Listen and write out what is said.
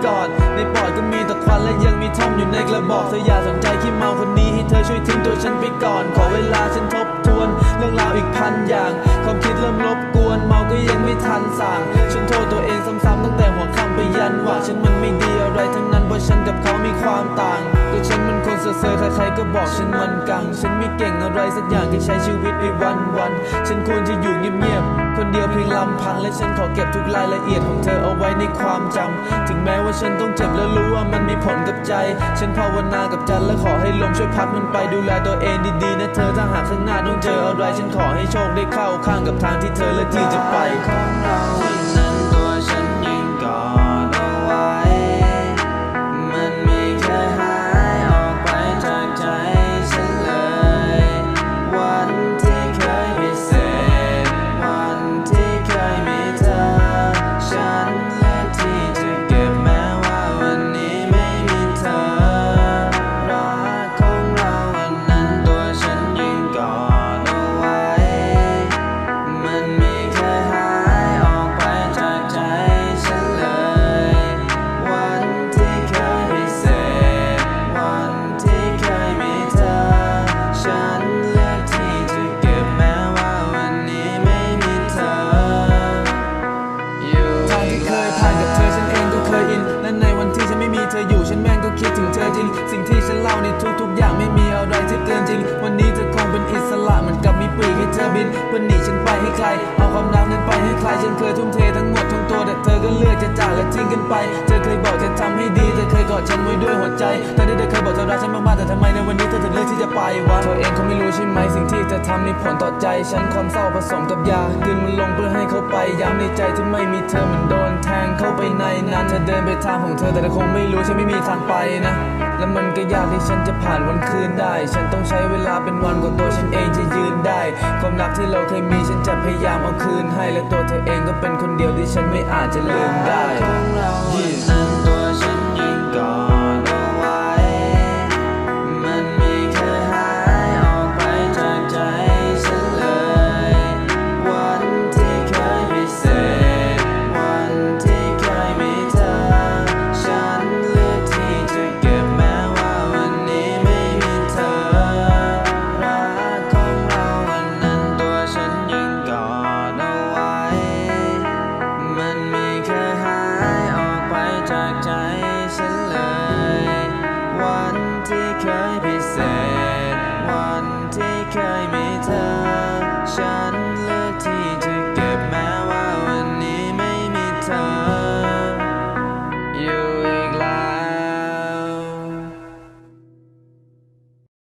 เคยมีเธอให้กอน ในปอดก็มีแต่ควันและยังมีท่อมอยู่ในกระบอกเธออย่าสนใจขี้เมาคนนี้ให้เธอช่วยทิ้งตัวฉันไปก่อน ขอเวลาฉันทบทวน เรื่องราวอีกพันอย่าง ความคิดเริ่มรบกวน เมาก็ยังไม่ทันสั่งฉันโทษตัวเองซ้ำๆตั้งแต่หัวค่ำไปยันว่าฉันมันไม่ดีอะไรทั้งนั้นเพราะฉันกับเขามีความต่าง มันคนเซ่อๆใครๆก็บอกฉันมันกัง ฉันไม่เก่งอะไรสักอย่างแค่ใช้ชีวิตไปวันๆฉันควรจะอยู่เงียบๆคนเดียวเพียงลำพังและฉันขอเก็บทุกรายละเอียดของเธอเอาไว้ในความจำถึงแม้ว่าฉันต้องเจ็บและรู้ว่ามันมีผลกับใจ ฉันภาวนากับจันและขอให้ลมช่วยพัดมันไปดูแลตัวเองดีๆนะเธอถ้าหากข้างหน้าต้องเจออะไร ฉันขอให้โชคได้เข้าข้างกับทางที่เธอเลือกที่จะไปของเรา ทุกๆอย่างไม่มีอะไรที่เกินจริง วันนี้เธอคงเป็นอิสระเหมือนกับมีปีกให้เธอบินเพื่อหนีฉันไปให้ไกลเอาความรักนั้นไปให้ใครฉันเคยทุ่มเททั้งหมดทั้งตัวแต่เธอก็เลือกจะจากและทิ้งกันไป เธอเคยบอกจะทำให้ดีเธอเคยกอดฉันไว้ด้วยหัวใจ แต่ที่เธอเคยบอกเธอรักฉันมากๆแต่ทำไมในวันนี้เธอถึงเลือกที่จะไปวะเธอเองคงไม่รู้ใช่ไหมสิ่งที่เธอทำมีผลต่อใจ ฉันความเศร้าผสมกับยากินมันลงเพื่อให้เขาไปย้ำในใจที่ไม่มีเธอเหมือนโดนแทงเข้าไปในนั้นเธอเดินไปทางของเธอแต่เธอคงไม่รู้ฉันไม่มีทางไปนะ และมันก็ยากที่ฉันจะผ่านวันคืนได้ ฉันต้องใช้เวลาเป็นวันกว่าตัวฉันเองจะยืนได้ ความรักที่เราเคยมีฉันจะพยายามเอาคืนให้ และตัวเธอเองก็เป็นคนเดียวที่ฉันไม่อาจจะลืมได้